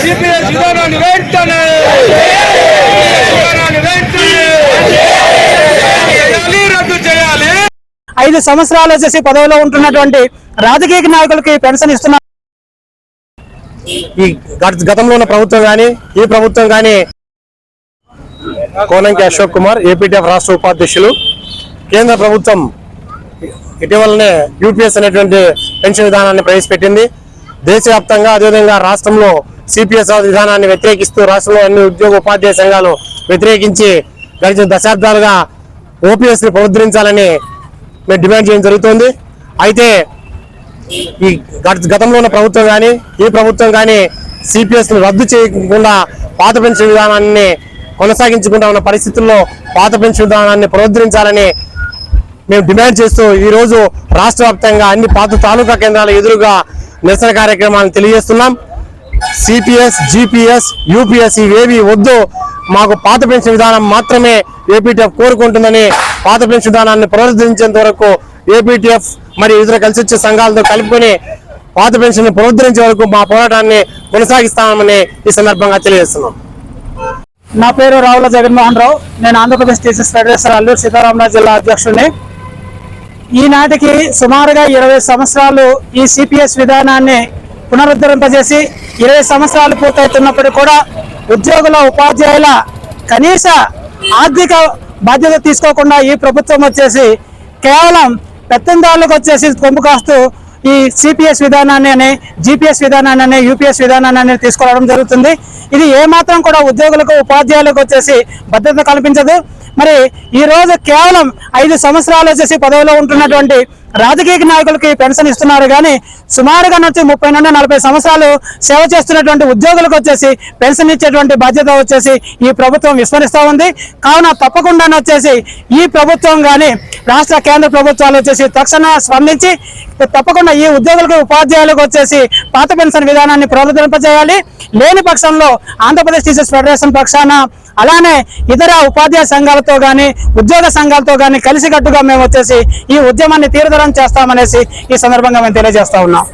CPS విధానాన్ని వెంటనే! విధానాన్ని వెంటనే! చేయాలి, రద్దు చేయాలి ఐదు సంవత్సరాలు వచ్చేసి పదవిలో ఉంటున్నటువంటి రాజకీయ నాయకులకి పెన్షన్ ఇస్తున్నారు ఈ గత- గతంలో ఉన్న ప్రభుత్వం కానీ ఈ ప్రభుత్వం కానీ కోనంకి అశోక్ కుమార్ ఏపీటీఎఫ్ రాష్ట్ర ఉపాధ్యక్షులు. కేంద్ర ప్రభుత్వం ఇటీవలనే యూపీఎస్ అనేటువంటి పెన్షన్ విధానాన్ని ప్రవేశపెట్టింది. దేశవ్యాప్తంగా అదేవిధంగా రాష్ట్రంలో సిపిఎస్ విధానాన్ని వ్యతిరేకిస్తూ రాష్ట్రంలో అన్ని ఉద్యోగ ఉపాధ్యాయ సంఘాలు వ్యతిరేకించి గడిచిన దశాబ్దాలుగా ఓపీఎస్ని పునరుద్ధరించాలని మేము డిమాండ్ చేయడం జరుగుతోంది. అయితే ఈ గత- గతంలో ఉన్న ప్రభుత్వం కానీ ఈ ప్రభుత్వం కానీ సిపిఎస్ని రద్దు చేయకుండా పాత పెన్షన్ విధానాన్ని కొనసాగించకుండా ఉన్న పరిస్థితుల్లో పాత పెన్షన్ విధానాన్ని పునరుద్ధరించాలని మేము డిమాండ్ చేస్తూ ఈరోజు రాష్ట్ర వ్యాప్తంగా అన్ని పాత తాలూకా కేంద్రాల ఎదురుగా నిరసన కార్యక్రమాలను తెలియజేస్తున్నాం. సిపిఎస్ జిపిఎస్ యూపీఎస్ ఇవేవి వద్దు. మాకు పాత పెన్షన్ విధానం మాత్రమే ఏపీటీఎఫ్ కోరుకుంటుందని పాత పెన్షన్ విధానాన్ని పునరుద్ధరించేంత వరకు ఏపీటీఎఫ్ మరియు ఇతర కలిసి వచ్చే సంఘాలతో కలుపుకొని పాత పెన్షన్ పునరుద్ధరించే వరకు మా పోరాటాన్ని కొనసాగిస్తామని ఈ సందర్భంగా తెలియజేస్తున్నాం. నా పేరు రావుల జగన్మోహన్ రావు. నేను ఆంధ్రప్రదేశ్ టీచర్స్ ఫెడరేషన్ అల్లూరు సీతారామరాజు జిల్లా అధ్యక్షుడిని. ఈనాటికి సుమారుగా ఇరవై సంవత్సరాలు ఈ సిపిఎస్ విధానాన్ని పునరుద్ధరింపజేసి ఇరవై సంవత్సరాలు పూర్తవుతున్నప్పటికీ కూడా ఉద్యోగుల ఉపాధ్యాయుల కనీస ఆర్థిక బాధ్యత తీసుకోకుండా ఈ ప్రభుత్వం వచ్చేసి కేవలం పెత్తందారులకు వచ్చేసి కొంపు కాస్తూ ఈ సిపిఎస్ విధానాన్ని అని జిపిఎస్ విధానాన్ని అని యూపీఎస్ విధానాన్ని అని తీసుకురావడం జరుగుతుంది. ఇది ఏమాత్రం కూడా ఉద్యోగులకు ఉపాధ్యాయులకు వచ్చేసి భద్రత కల్పించదు. మరి ఈరోజు కేవలం ఐదు సంవత్సరాలు వచ్చేసి పదవిలో ఉంటున్నటువంటి రాజకీయ నాయకులకి పెన్షన్ ఇస్తున్నారు కానీ సుమారుగా నుంచి ముప్పై నుండి నలభై సంవత్సరాలు సేవ చేస్తున్నటువంటి ఉద్యోగులకు వచ్చేసి పెన్షన్ ఇచ్చేటువంటి బాధ్యత వచ్చేసి ఈ ప్రభుత్వం విస్మరిస్తూ ఉంది. కావున తప్పకుండా వచ్చేసి ఈ ప్రభుత్వం కానీ రాష్ట్ర కేంద్ర ప్రభుత్వాలు వచ్చేసి తక్షణ స్పందించి తప్పకుండా ఈ ఉద్యోగులకు ఉపాధ్యాయులకు వచ్చేసి పాత పెన్షన్ విధానాన్ని పునరుద్ధరింపజేయాలి లేని పక్షంలో ఆంధ్రప్రదేశ్ టీచర్స్ ఫెడరేషన్ పక్షాన అలానే ఇతర ఉపాధ్యాయ సంఘాలతో కానీ ఉద్యోగ సంఘాలతో కానీ కలిసికట్టుగా మేము వచ్చేసి ఈ ఉద్యమాన్ని తీవ్రతరం చేస్తామనేసి ఈ సందర్భంగా మేము తెలియజేస్తా ఉన్నాం.